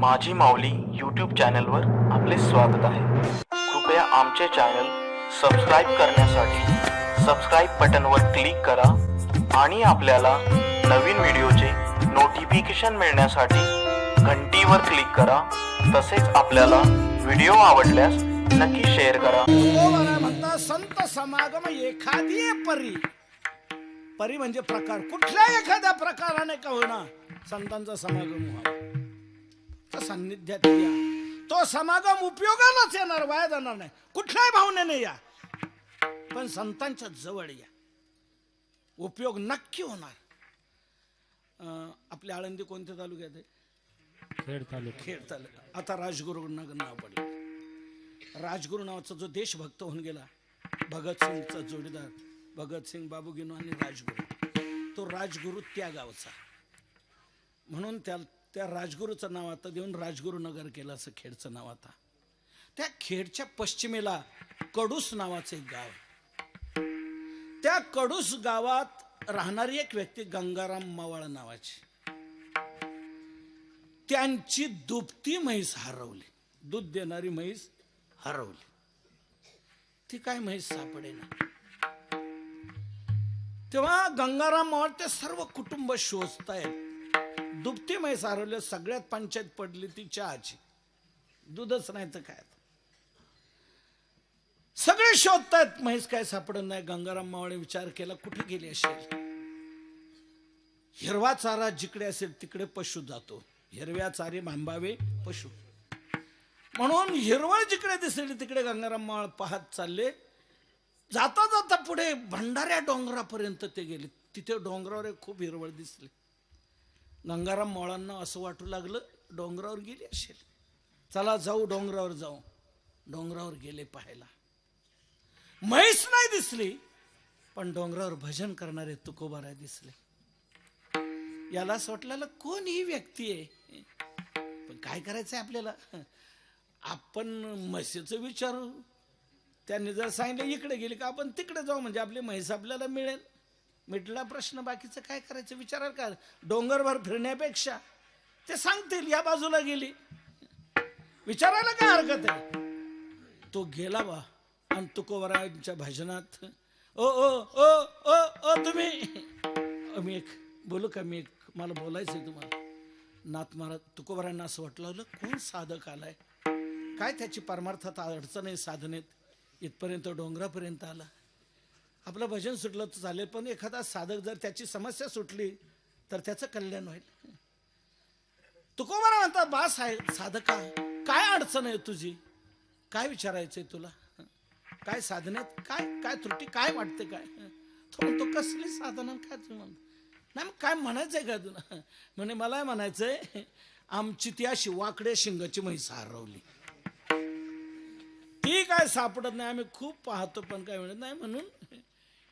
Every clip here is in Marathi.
माझी माऊली यूट्यूब चॅनलवर आपले स्वागत आहे. कृपया आमचे चॅनल सबस्क्राईब करण्यासाठी सबस्क्राईब बटनवर क्लिक करा आणि आपल्याला नवीन व्हिडिओचे नोटिफिकेशन मिळण्यासाठी घंटीवर क्लिक करा. तसेच आपल्याला व्हिडिओ आवडल्यास नक्की शेअर करा. संत समागम एखादी परी. परी म्हणजे प्रकार. कुठल्या एखाद्या प्रकाराने का होणार संतांचा समागम व्हावा. सान्निध्यात या. तो समागम उपयोगालाच येणार वाया जाणार नाही. कुठल्याही भावनेने या. पण संतांच्या जवळ या. उपयोग नक्की होणार. अं, आपली आळंदी कोणत्या तालुक्यात आहे? खेड तालुका. खेड तालुका. आता राजगुरूंना नाव पडेल. राजगुरू नावाचा जो देशभक्त होऊन गेला भगतसिंगचा जोडीदार भगतसिंग बाबूगिनो आणि राजगुरू. तो राजगुरू त्या गावचा म्हणून त्या त्या राजगुरूचं नाव आता देऊन राजगुरुनगर केलं असं खेडचं नाव आता. त्या खेडच्या पश्चिमेला कडूस नावाचं एक गाव त्या कडूस गावात राहणारी एक व्यक्ती गंगाराम मावळ नावाची. त्यांची दुपती म्हैस हरवली. दूध देणारी म्हैस हरवली. ती काय म्हैस सापडेना. तेव्हा गंगाराम मावळ ते सर्व कुटुंब शोधतायत दुभती म्हैस हरवली सगळ्यात पंचायत पडली ती चहाची. दूधच नाही तर काय? सगळे शोधतायत म्हैस काय सापडत नाही. गंगाराम मावळे विचार केला कुठे गेली असेल हिरवा चारा जिकडे असेल तिकडे पशु जातो. हिरव्या चारे मांबावे पशु. म्हणून हिरवळ जिकडे दिसली तिकडे गंगाराम मावळ पाहत चालले. जाता जाता पुढे भंडाऱ्या डोंगरापर्यंत ते गेले. तिथे डोंगरावर खूप हिरवळ दिसली. गंगाराम मोळांना असं वाटू लागलं डोंगरावर गेली असेल. चला जाऊ डोंगरावर जाऊ. डोंगरावर गेले पाहायला. म्हैस नाही दिसली पण डोंगरावर भजन करणारे तुकोबाराय दिसले. याला असं वाटलेलं कोण ही व्यक्ती आहे? पण काय करायचंय आपल्याला? आपण म्हशीचं विचारू. त्यांनी जर सांगितलं इकडे गेली का आपण तिकडे जाऊ म्हणजे आपली म्हैस आपल्याला मिळेल. मिटला प्रश्न बाकीचं काय करायचं? विचाराल का? डोंगरभर फिरण्यापेक्षा? ते सांगतील या बाजूला गेली. विचारायला काय हरकत आहे? तो गेला बा आणि तुकोबरायांच्या भजनात. ओ ओ ओ ओ ओ तुम्ही. अ, मी एक बोलू का मी एक मला बोलायचं आहे तुम्हाला. नाथ महाराज तुकोबरायांना असं वाटलं लागलं कोण साधक आलाय? काय त्याची परमार्थात अडचण आहे साधनेत? इथपर्यंत डोंगरापर्यंत आला. आपलं भजन सुटलं तर चालेल पण एखादा साधक जर त्याची समस्या सुटली तर त्याचं कल्याण होईल. तुकोबारा म्हणतात बा साहेब साधका काय अडचण आहे तुझी? काय विचारायचंय तुला? काय साधण्यात काय काय त्रुटी काय वाटते काय? तो म्हणतो कसली साधना काय तू म्हणतो? नाही मग काय म्हणायचंय का तुला? म्हणे मला म्हणायचंय आमची ती अशी वाकड्या शिंगाची म्हैस हरवली. ती काय सापडत नाही. आम्ही खूप पाहतो पण काय म्हणत नाही म्हणून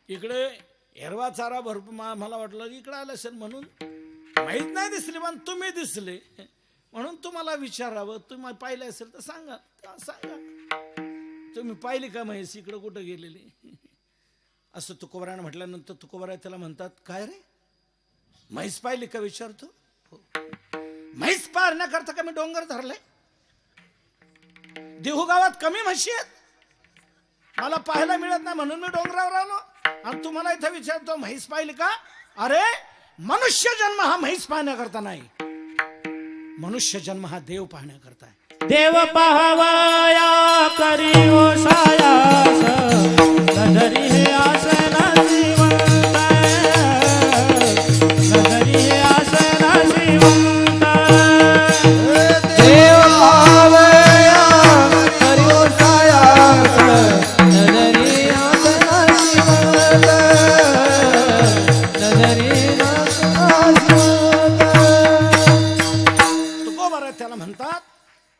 इकडे हिरवा चारा भरपूर मा- मला वाटलं इकडं इकडे आलं असेल म्हणून. माहीत नाही दिसली पण तुम्ही दिसले. म्हणून तुम्हाला विचारावं. तुम्ही पाहिलं असेल तर सांगा. सांगा? तुम्ही पाहिली का म्हैस? इकडं कुठं गेलेली? असं तुकोबरानं म्हटल्यानंतर तुकोबरा त्याला म्हणतात काय रे? म्हैस पाहिली का? विचारतो. हो. म्हैस पाहण्याकरता का मी डोंगर धरलाय देहू गावात कमी म्हशी आहेत. मला पाहायला मिळत नाही म्हणून मी डोंगरावर आलो. आणि तुम्हाला इथं विचारतो म्हैस पाहिली का? अरे मनुष्य जन्म हा म्हैस पाहण्याकरता नाही. मनुष्य जन्म हा देव पाहण्याकरता आहे. देव पाहवाया करी ओसायास नजरी हे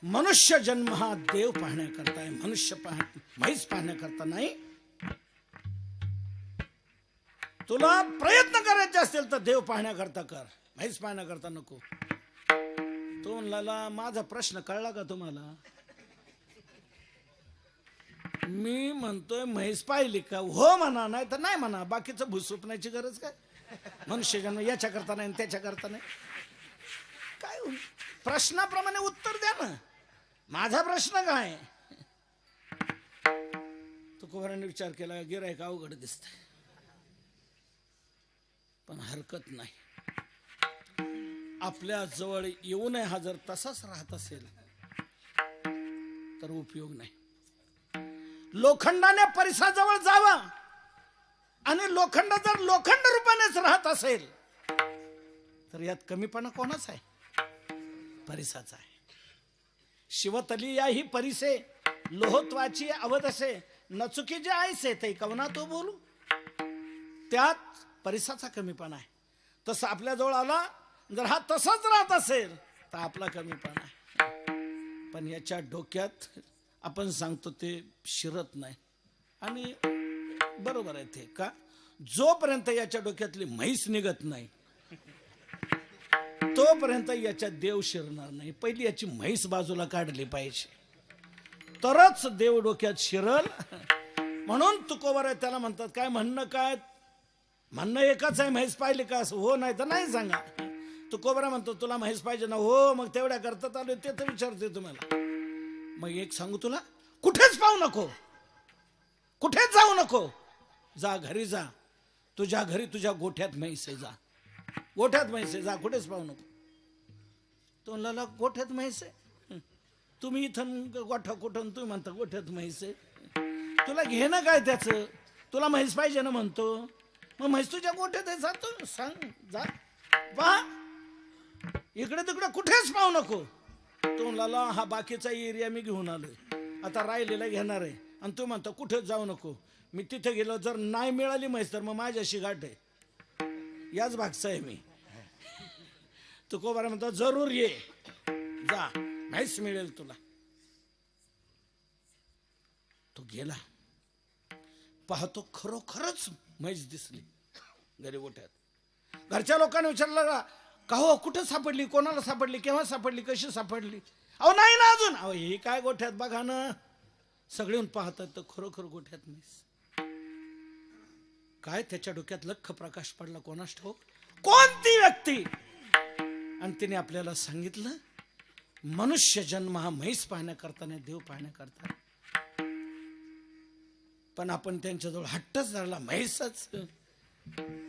मनुष्य जन्म हा देव पाहण्याकरता आहे मनुष्य पाह म्हैस पाहण्याकरता नाही. तुला प्रयत्न करायचे असतील तर देव पाहण्याकरता कर म्हैस पाहण्याकरता नको. तो म्हणला माझा प्रश्न कळला का तुम्हाला? मी म्हणतोय म्हैस पाहिली का? हो म्हणा नाही तर नाही म्हणा बाकीचं भूसुपण्याची गरज काय? मनुष्य जन्म याच्या करता नाही आणि त्याच्या करता नाही. काय प्रश्नाप्रमाणे उत्तर द्या ना. माझा प्रश्न काय? तुकोबाराने विचार केला गिरायक अवघड दिसत पण हरकत नाही. आपल्या जवळ येऊ नये हा जर तसाच राहत असेल तर उपयोग नाही. लोखंडाने परिसाजवळ जावा आणि लोखंड जर लोखंड रूपानेच राहत असेल तर यात कमीपणा कोणाच आहे? परिसाचा आहे. शिवतलिया ही परिसे लोहत्वाची अवधसे नचुकी जे आयसे ते कवना तो बोलू? त्यात परिसाचा कमीपणा आहे. तसं आपल्याजवळ आला जर हा तसाच राहत असेल तर आपला कमीपणा आहे. पण याच्या डोक्यात आपण सांगतो ते शिरत नाही. आणि बरोबर आहे ते का? जोपर्यंत याच्या डोक्यातली म्हैस निघत नाही तोपर्यंत याच्यात देव शिरणार नाही. पहिली याची म्हैस बाजूला काढली पाहिजे. तरच देव डोक्यात शिरल. म्हणून तुकोबर त्याला म्हणतात काय म्हणणं काय? म्हणणं एकच आहे म्हैस पाहिली का असं? हो नाही तर नाही सांगा. तुकोबरा म्हणतो तुला म्हैस पाहिजे ना. हो मग तेवढ्या करतात आलो ते तर विचारते तुम्हाला. मग एक सांगू तुला कुठेच पाहू नको. कुठेच जाऊ नको. जा घरी जा. तुझ्या घरी तुझ्या गोठ्यात म्हैस आहे जा. गोठ्यात म्हैस आहे. जा कुठेच पाहू नको. तो म्हणला गोठ्यात म्हैस आहे. तुम्ही इथं गोठा कुठं तुम्ही म्हणता गोठ्यात म्हैस आहे. तुला घे ना काय त्याचं? तुला म्हैस पाहिजे ना म्हणतो. मग म्हैस तुझ्या गोठ्यात आहे. जातो सांग जा. पहा. इकडे तिकडे कुठेच पाहू नको. तो म्हणला हा बाकीचा एरिया मी घेऊन आलोय. आता राहिलेला घेणार आहे. आणि तू म्हणतो कुठेच जाऊ नको. मी तिथे गेलो जर नाही मिळाली म्हैस तर मग माझ्याशी गाठ आहे. याच भागचा आहे मी. तुकोबारा म्हणतो जरूर ये. जा. म्हैस मिळेल तुला. तो गेला. पाहतो खरोखरच म्हैस दिसली. घरी गोठ्यात. घरच्या लोकांनी विचारलं का का हो कुठं सापडली? कोणाला सापडली? केव्हा सापडली? कशी सापडली? अहो नाही ना अजून. अहो हे काय गोठ्यात बघा ना. सगळे पाहतात तर खरोखर गोठ्यात म्हैस. काय त्याच्या डोक्यात लख प्रकाश पडला कोणास ठाऊक? कोणती व्यक्ती? आणि तिने आपल्याला सांगितलं मनुष्य जन्म हा म्हैस पाहण्याकरता नाही देव पाहण्याकरता. पण आपण त्यांच्याजवळ हट्टच धरला म्हैसच.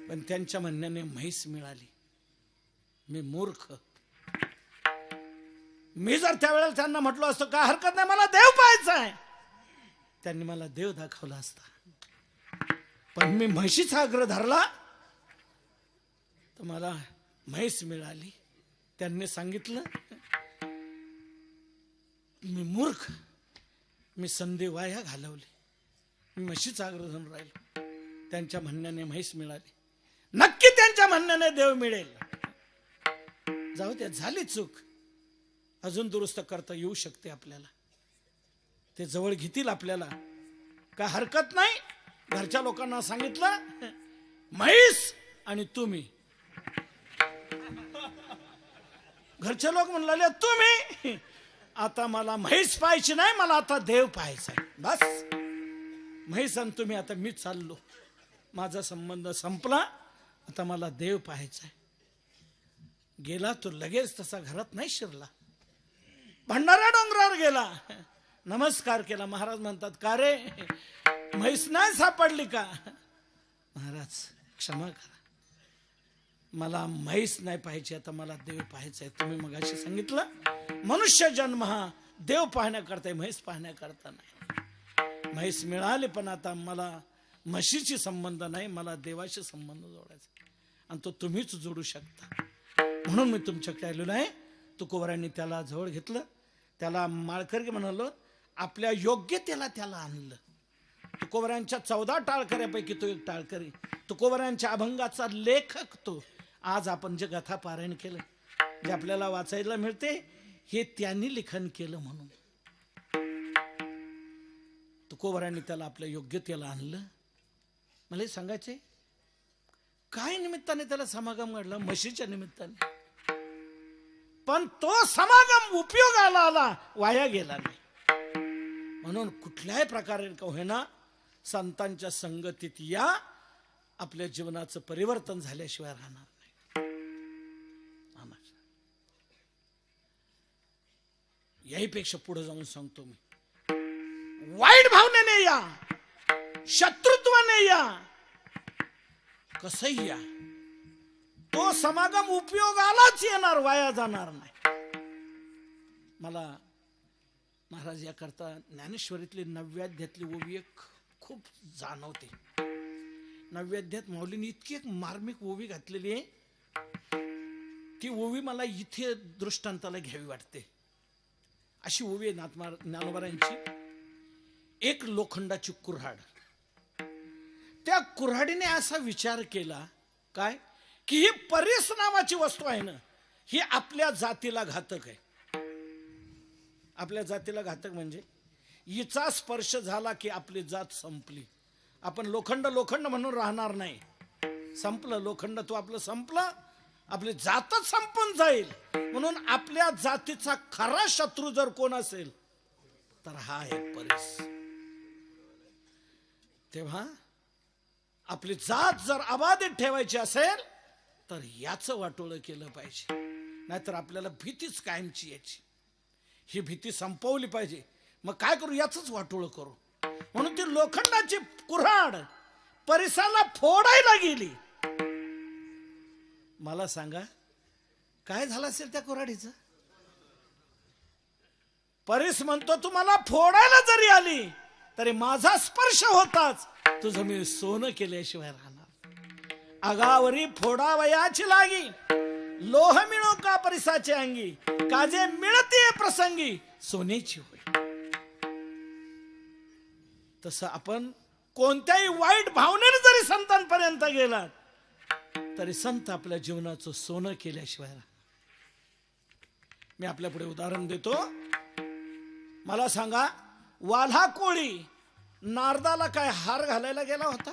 पण त्यांच्या म्हणण्याने म्हैस मिळाली. मी मूर्ख. मी जर त्यावेळेला त्यांना म्हटलो असतो काय हरकत नाही मला देव पाहायचा आहे. त्यांनी मला देव दाखवला असता. पण मी म्हशीचा आग्रह धरला तर मला म्हैस मिळाली. त्यांनी सांगितलं मी मूर्ख मी संधी वाया घालवली. मी म्हशीचा आग्रह धरून राहिलो. त्यांच्या म्हणण्याने म्हैस मिळाली. नक्की त्यांच्या म्हणण्याने देव मिळेल. जाऊ त्या झाली चूक. अजून दुरुस्त करता येऊ शकते आपल्याला. ते जवळ घेतील आपल्याला. काय हरकत नाही. घरच्या लोकांना सांगितलं म्हैस आणि तुम्ही. घरचे लोक म्हणले तुम्ही? आता मला म्हैस पाहायची नाही मला आता देव पाहायचा आहे. बस. म्हैस आणि तुम्ही आता मी चाललो. माझा संबंध संपला आता मला देव पाहायचा आहे. गेला तो लगेच तसा घरात नाही शिरला. भंडारा डोंगरावर गेला. नमस्कार केला. महाराज म्हणतात का रे? म्हैस नाही सापडली का? महाराज क्षमा करा. मला म्हैस नाही पाहिजे आता मला देव पाहायचा आहे तुम्ही मग सांगितलं मनुष्य जन्म हा देव पाहण्याकरता म्हैस पाहण्याकरता नाही. म्हैस मिळाले पण आता मला म्हशीशी संबंध नाही मला देवाशी संबंध जोडायचा आणि तो तुम्हीच जोडू शकता. म्हणून मी तुमच्याकडे आलेलो आहे. तुकोबरांनी त्याला जवळ घेतलं. त्याला माळकरी म्हणालो आपल्या योग्यतेला त्याला आणलं. तुकोबरांच्या चौदा टाळकऱ्यापैकी तो एक टाळकरी. तुकोबरांच्या अभंगाचा लेखक तो. आज आपण जे कथा पारायण केलं जे आपल्याला वाचायला मिळते हे त्यांनी लिखन केलं म्हणून. तुकोबरांनी त्याला आपल्या योग्यतेला आणलं. मला सांगायचे काय निमित्ताने त्याला समागम घडला? म्हशीच्या निमित्ताने. पण तो समागम उपयोगाला आला वाया गेला नाही. म्हणून कुठल्याही प्रकारे का होईना संतांच्या संगतीत या आपल्या जीवनाचं परिवर्तन झाल्याशिवाय राहणार नाही. याहीपेक्षा पुढे जाऊन सांगतो मी. वाईट भावनेने या शत्रुत्वाने या कसही या तो समागम उपयोगालाच येणार वाया जाणार नाही. मला महाराज याकरता ज्ञानेश्वरीतली नव्याध्यातली ओवी एक खूप जाणवते. नव्याध्यात माऊलीने इतकी एक मार्मिक ओवी घातलेली आहे. ती ओवी मला इथे दृष्टांताला घ्यावी वाटते. अशी ओवी आहे नातमार ज्ञानोबारांची एक लोखंडाची कुऱ्हाड. त्या कुऱ्हाडीने असा विचार केला काय? की ही परीस नावाची वस्तू आहे ना ही आपल्या जातीला घातक आहे. आपल्या जातीला घातक म्हणजे? हिचा स्पर्श झाला की आपली जात संपली. आपण लोखंड लोखंड म्हणून राहणार नाही. संपलं लोखंड तू आपलं संपलं आपली जातच संपून जाईल. म्हणून आपल्या जातीचा खरा शत्रू जर कोण असेल तर हा आहे परीस. तेव्हा आपली जात जर अबाधित ठेवायची असेल तर याचं वाटोळं केलं पाहिजे. नाहीतर आपल्याला भीतीच कायमची याची ही भीती संपवली पाहिजे. मग काय करू? याच वाटोळं करू. म्हणून ती लोखंडाची कुऱ्हाड परिसराला फोडायला गेली. मला सांगा काय झालं असेल त्या कुऱ्हाडीचं? परिस म्हणतो तू मला फोडायला जरी आली तरी माझा स्पर्श होताच. तुझं मी सोनं केल्याशिवाय राहणार. अगावरी फोडावयाची लागी. लोह मिळो का परिसाचे अंगी? काजे मिळते प्रसंगी? सोन्याची होय तसं आपण कोणत्याही वाईट भावनेने जरी संतांपर्यंत गेलात तरी संत आपल्या जीवनाचं सोनं केल्याशिवाय मी आपल्या पुढे उदाहरण देतो. मला सांगा वाल्हा कोळी नारदाला काय हार घालायला गेला होता?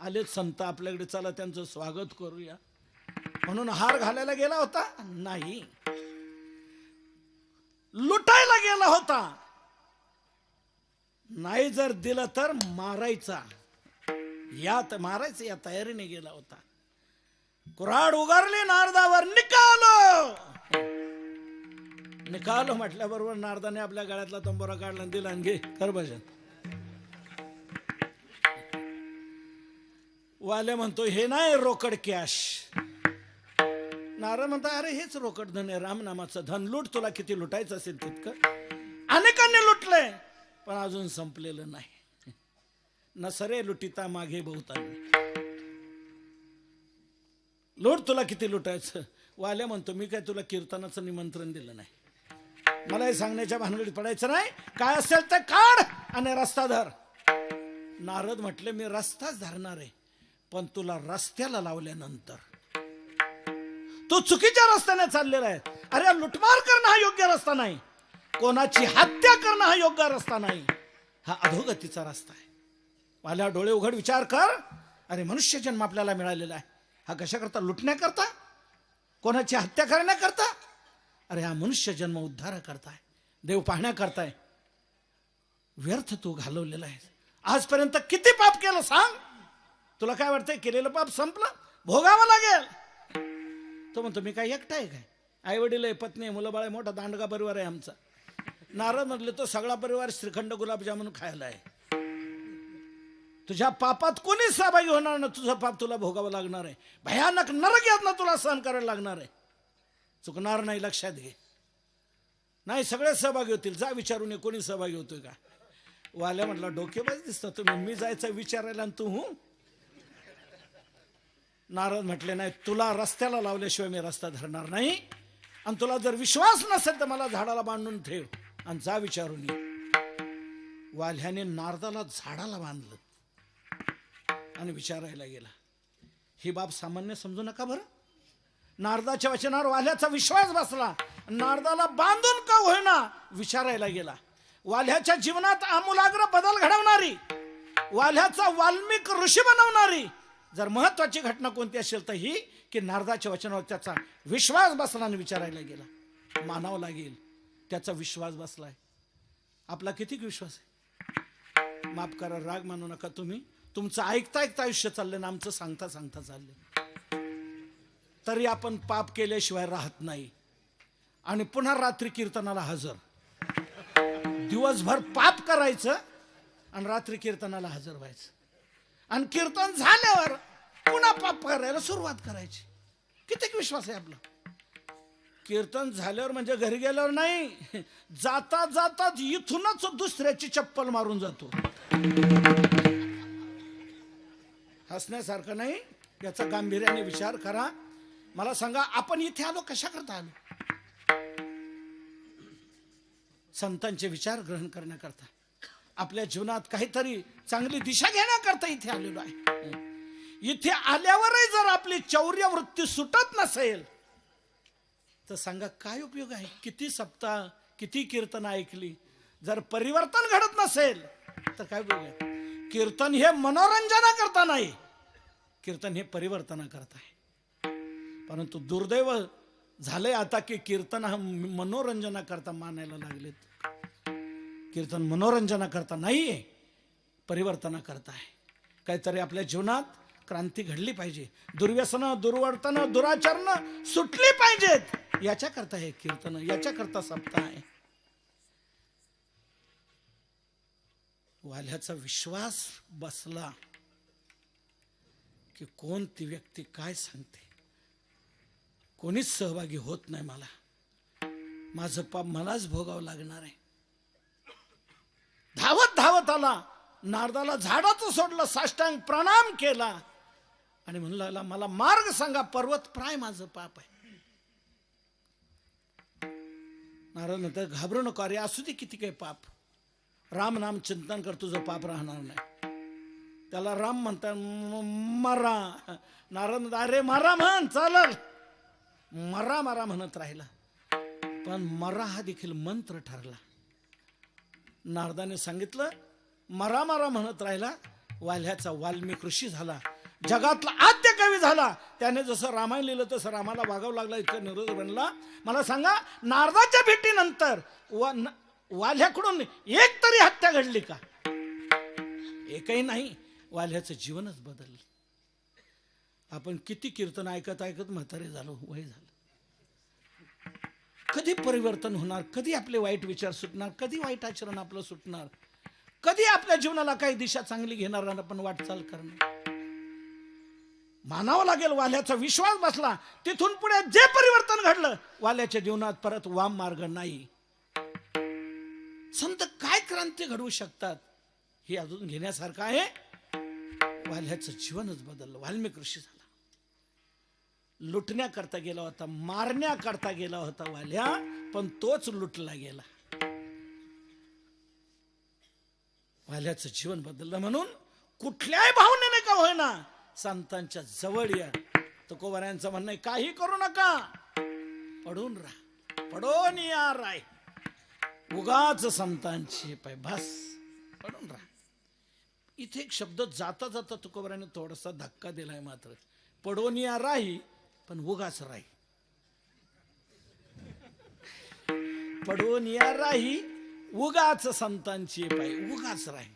आलेच संत आपल्याकडे चला त्यांचं स्वागत करूया. म्हणून हार घालायला गेला होता? नाही. लुटायला गेला होता. नाही जर दिलं तर मारायचा. या त- मारायचं या तयारीने गेला होता. कुराड उगारली नारदावर निकालो! निकालो म्हटल्याबरोबर नारदाने आपल्या गळ्यातला तंबोरा काढला दिला आणि घे कर भजन. वाले म्हणतो हे नाही रोकड कॅश. नारद म्हणता अरे हेच रोकड धन आहे रामनामाचं धन. लूट तुला किती लुटायचं असेल तितकं. अनेकांनी लुटलंय. पण अजून संपलेलं नाही. नसरे लुटिता मागे बहुतांनी. लूट तुला किती लुटायचं? वाल्या म्हणतो मी काय तुला कीर्तनाचं निमंत्रण दिलं नाही. मला हे सांगण्याच्या भानगडीत पडायचं नाही. काय असेल तर काढ आणि रस्ता धर. नारद म्हटले मी रस्ताच धरणार आहे पण तुला रस्त्याला लावल्यानंतर. तू चुकीच्या रस्त्याने चाललेला आहे. अरे लुटमार करणं हा योग्य रस्ता नाही. कोणाची हत्या करणं हा योग्य रस्ता नाही. हा अधोगतीचा रस्ता आहे. माझ्या डोळे उघड विचार कर. अरे मनुष्य जन्म आपल्याला मिळालेला आहे. हा कशाकरता? लुटण्याकरता? कोणाची हत्या करण्याकरता? अरे हा मनुष्य जन्म उद्धार करताय. देव पाहण्याकरताय. व्यर्थ तू घालवलेला आहे आजपर्यंत किती पाप केलं सांग. तुला काय वाटतंय केलेलं पाप संपलं? भोगावं लागेल. तो म्हणतो मी काय एकटा आहे काय? आई वडील आहे पत्नी मुलं बाळ आहे मोठा दांडगा परिवार आहे आमचा. नारद म्हटले तो सगळा परिवार श्रीखंड गुलाबजामुन खायला आहे. तुझ्या पापात कोणी सहभागी होणार ना तुझं पाप तुला भोगावं लागणार आहे. भयानक नरक यातना तुला सहन करायला लागणार आहे. चुकणार नाही लक्षात घे. नाही सगळे सहभागी होतील. जा विचारून ये कोणी सहभागी होतोय का? वाल्या म्हटला डोकेबाज दिसतं तुम्ही. मी जायचं विचारायला आणि तू हूं? नारद म्हटले नाही तुला रस्त्याला लावल्याशिवाय मी रस्ता धरणार नाही. आणि तुला जर विश्वास नसेल तर मला झाडाला बांधून ठेव. आणि जा विचारून वाल्ह्याने नारदाला झाडाला बांधलं आणि विचारायला गेला ही बाब सामान्य समजू नका बरं. नारदाच्या वचनावर वाल्याचा विश्वास बसला. नारदाला बांधून का होईना? विचारायला गेला वाल्याच्या जीवनात आमूलाग्र बदल घडवणारी वाल्याचा वाल्मिक ऋषी बनवणारी जर महत्वाची घटना कोणती असेल तर ही की नारदाच्या वचनावर त्याचा विश्वास बसला. आणि विचारायला गेला मानावं लागेल त्याचा विश्वास बसलाय. आपला किती विश्वास आहे? माफ करा राग मानू नका तुम्ही. तुमचं ऐकता ऐकता आयुष्य चाललंय ना आमचं सांगता सांगता चाललंय. तरी आपण पाप केल्याशिवाय राहत नाही. आणि पुन्हा रात्री कीर्तनाला हजर. दिवसभर पाप करायचं आणि रात्री कीर्तनाला हजर व्हायचं. आणि कीर्तन झाल्यावर पुन्हा पाप करायला सुरुवात करायची. किती विश्वास आहे आपला? कीर्तन झाल्यावर म्हणजे घरी गेल्यावर नाही जाता जाता इथूनच दुसऱ्याची चप्पल मारून जातो. हसण्यासारखं नाही याचा गांभीर्याने विचार करा. मला सांगा आपण इथे आलो कशा करता आलो? संतांचे विचार ग्रहण करण्याकरता. आपल्या जीवनात काहीतरी चांगली दिशा घेण्याकरता इथे आलेलो आहे. इथे आल्यावरही जर आपली चौर्य वृत्ती सुटत नसेल तर सांगा काय उपयोग आहे? किती सप्ताह किती कीर्तन ऐकली? जर परिवर्तन घडत नसेल तर काय उपयोग आहे? कीर्तन हे मनोरंजना करता नाही. कीर्तन हे परिवर्तना करता आहे. परंतु दुर्दैव झालंय आता की कीर्तन हा मनोरंजना करता मानायला लागलेत. कीर्तन मनोरंजना करता नाहीये परिवर्तना करता आहे. काहीतरी आपल्या जीवनात क्रांती घडली पाहिजे. दुर्व्यसनं दुर्वर्तन दुराचरण सुटली पाहिजेत. याच्या करता हे कीर्तन याच्या करता सप्ताह आहे. वाल्याचा विश्वास बसला की कोण ती व्यक्ती काय सांगते? कोणीच सहभागी होत नाही मला. माझं पाप मलाच भोगावं लागणार आहे. धावत धावत आला. नारदाला झाडाचं सोडलं साष्टांग प्रणाम केला. आणि म्हणू लागला मला मार्ग सांगा पर्वत प्राय माझं पाप आहे. नारद नंतर घाबरू नको अरे असू दे किती काही पाप. राम नाम चिंतन कर तुझं पाप राहणार नाही. त्याला राम म्हणतात मरा. नारद म्हणतात, अरे मरा म्हण चालल. मरा मरा म्हणत राहिला. पण मरा हा देखील मंत्र ठरला. नारदाने सांगितलं मरा मरा म्हणत राहिला. वाल्ह्याचा वाल्मिक ऋषी झाला. जगातला आद्य झाला. त्याने जसं रामायण लिहिलं तसं रामाला वागावं लागला इतका निरोध बनला. मला सांगा नारदाच्या भेटीनंतर वा न- वाल्ह्याकडून एक तरी हत्या घडली का? एकही नाही वाल्ह्याचं जीवनच बदललं. आपण किती कीर्तन ऐकत ऐकत म्हातारे झालो वय झालं. कधी परिवर्तन होणार? कधी आपले वाईट विचार सुटणार? कधी वाईट आचरण आपलं सुटणार? कधी आपल्या जीवनाला काही दिशा चांगली घेणार आपण वाटचाल करणार? मानावं लागेल वाल्याचा विश्वास बसला. तिथून पुढे जे परिवर्तन घडलं वाल्याच्या जीवनात परत वाम मार्ग नाही. संत काय क्रांती घडवू शकतात हे अजून घेण्यासारखं आहे? वाल्याचं जीवनच बदललं. वाल्मिक ऋषी झाला. लुटण्याकरता गेला होता मारण्याकरता गेला होता वाल्या पण तोच लुटला गेला. वाल्याचं जीवन बदललं म्हणून कुठल्याही भावनेने का होईना संतांच्या जवळ या. तुकोबऱ्यांचं म्हणणं आहे, काही करू नका. पडून राहा. पडून या राय. उगाच संतांची पाय भास पडून राहा. इथे एक शब्द जाता जाता तुकोबऱ्याने थोडासा धक्का दिलाय मात्र. पडून या राही पण उगाच राही. पडून या राही उगाच संतांची पाय उगाच राही.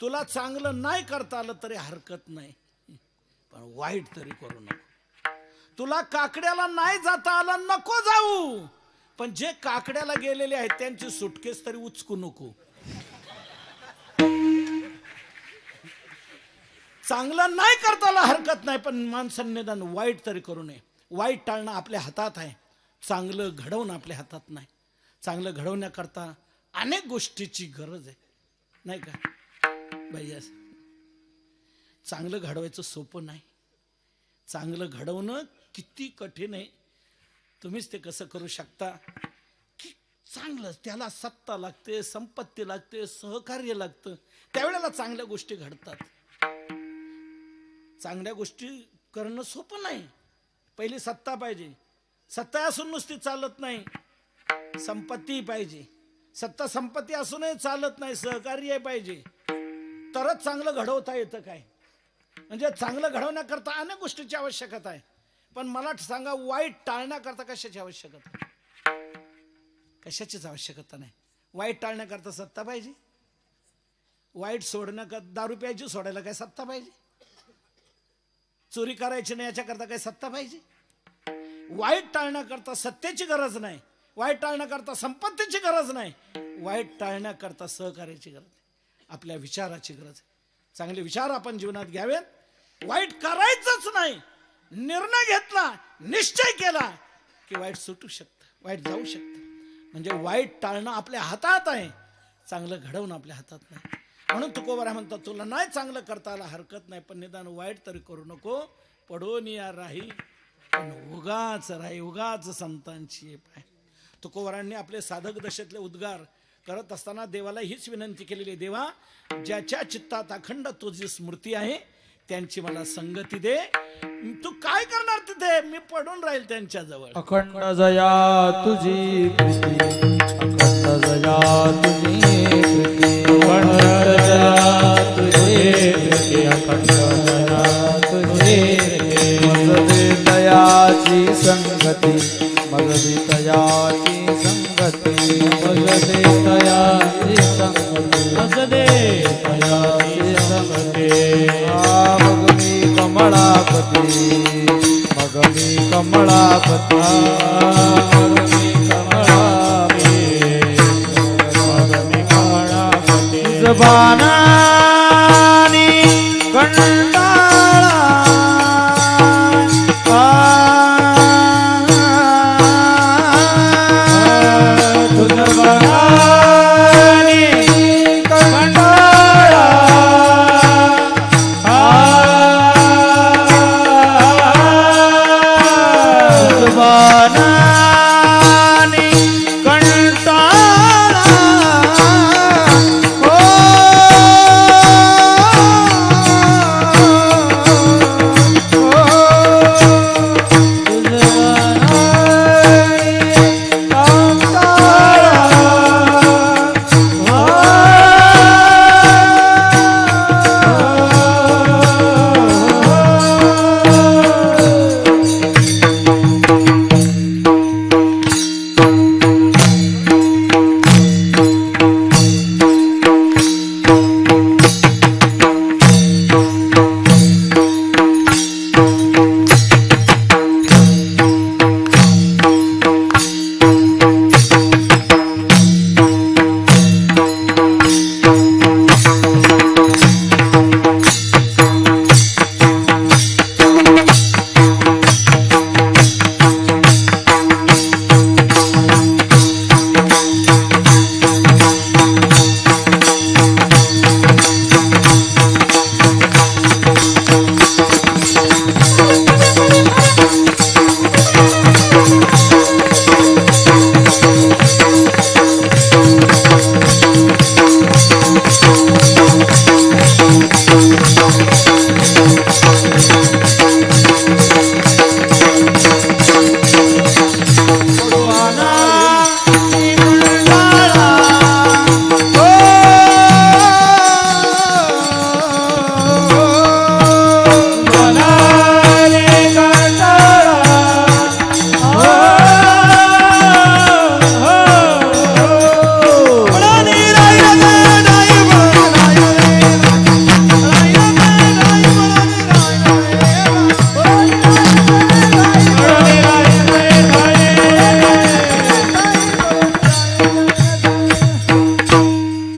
तुला चांगलं नाही करता आलं तरी हरकत नाही. आणि वाईट तरी करू नको. तुला काकड्याला नाही जाता आलं नको जाऊ. पण जे काकड्याला गेलेले आहेत त्यांची सुटकेस तरी उचकू नको. चांगलं नाही करता हरकत नाही पण माणसं निदान वाईट तरी करू नये. वाईट टाळणं आपल्या हातात आहे. चांगलं घडवणं आपल्या हातात नाही. चांगलं घडवण्याकरता अनेक गोष्टीची गरज आहे. नाही का? भैया चांगलं घडवायचं सोपं नाही. चांगलं घडवणं किती कठीण आहे. तुम्हीच ते कसं करू शकता. की चांगलं त्याला सत्ता लागते संपत्ती लागते सहकार्य लागतं. त्यावेळेला चांगल्या गोष्टी घडतात. चांगल्या गोष्टी करणं सोपं नाही. पहिली सत्ता पाहिजे. सत्ता असून नुसती चालत नाही. संपत्ती पाहिजे. सत्ता संपत्ती असूनही चालत नाही सहकार्य पाहिजे. तरच चांगलं घडवता येतं काय? म्हणजे चांगलं घडवण्याकरता अनेक गोष्टीची आवश्यकता आहे. पण मला सांगा वाईट टाळण्याकरता कशाची आवश्यकता? कशाचीच आवश्यकता नाही. वाईट टाळण्याकरता सत्ता पाहिजे. वाईट सोडण्याकरता दारू प्यायची सोडायला काय सत्ता पाहिजे? चोरी करायची नाही याच्याकरता काय सत्ता पाहिजे? वाईट टाळण्याकरता सत्तेची गरज नाही. वाईट टाळण्याकरता संपत्तीची गरज नाही. वाईट टाळण्याकरता सहकार्याची गरज आहे आपल्या विचाराची गरज आहे. चांगले विचार आपण जीवनात घ्यावेत. वाईट करायचंच नाही. निर्णय घेतला निश्चय केला की वाईट सुटू शकतं वाईट जाऊ शकतं. म्हणजे वाईट टाळणं आपल्या हातात आहे. चांगलं घडवणं आपल्या हातात नाही. म्हणून तुकोबारा म्हणतात तुला नाही चांगलं करता आला हरकत नाही पण निदान वाईट तरी करू नको. पडून या राही पण उगाच राही उगाच संतांची पाय. आपले साधक दशेतले उद्गार करत असताना देवाला हीच विनंती केलेली आहे देवा ज्याच्या चित्तात अखंड तुझी स्मृती आहे त्यांची मला संगती दे. तू काय करणार तिथे? मी पडून राहील त्यांच्या जवळ. अखंड जया तुझी प्रीती अखंड जया तुझी प्रीती.